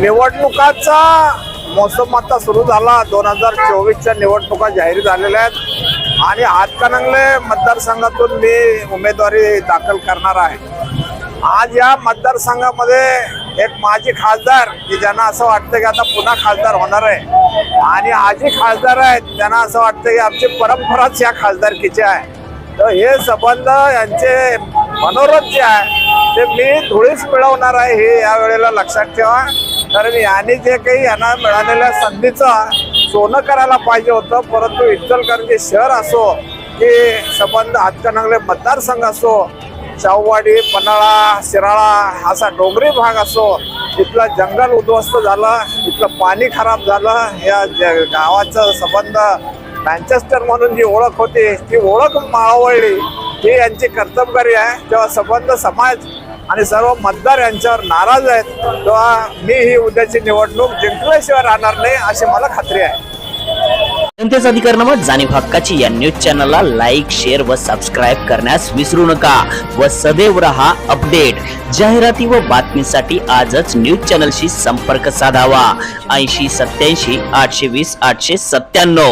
निवडणुकाचा मोसम आता सुरू झाला. दोन हजार चोवीसच्या निवडणुका जाहीर झालेल्या आहेत. आणि हातकणंगले मतदारसंघातून मी उमेदवारी दाखल करणार आहे. आज या मतदारसंघामध्ये एक माजी खासदार की ज्यांना असं वाटतं की आता पुन्हा खासदार होणार आहे. आणि आजी खासदार आहेत त्यांना असं वाटतं की आमची परंपराच या खासदारकीची आहे. तर हे संबंध यांचे मनोरथ जे आहे ते मी धुळीच मिळवणार आहे हे या वेळेला लक्षात ठेवा. कारण याने जे काही यांना मिळालेल्या संधीचं सोनं करायला पाहिजे होतं परंतु इचलकरंजी शहर असो की संबंध हातकणंगले मतदारसंघ असो शाहूवाडी पन्हाळा शिराळा असा डोंगरी भाग असो इथलं जंगल उद्ध्वस्त झालं इथलं पाणी खराब झालं या ज- गावाचं संबंध मॅन्चेस्टर म्हणून जी ओळख होती ती ओळख मावळली ही यांची कर्तबगारी आहे. तेव्हा संबंध समाज आणि सर्व मतदार यांच्यावर नाराज आहेत. तेव्हा मी ही उद्याची निवडणूक जिंकल्याशिवाय राहणार नाही अशी मला खात्री आहे. जनतेचा अधिकारनामा जाणीव हक्काची या न्यूज चॅनलला लाईक शेअर व सबस्क्राईब करण्यास विसरू नका व सदैव रहा अपडेट. जाहिराती व बातमीसाठी आजच न्यूज चॅनलशी संपर्क साधावा. ऐंशी सत्याऐंशी आठशे वीस आठशे सत्त्याण्णव.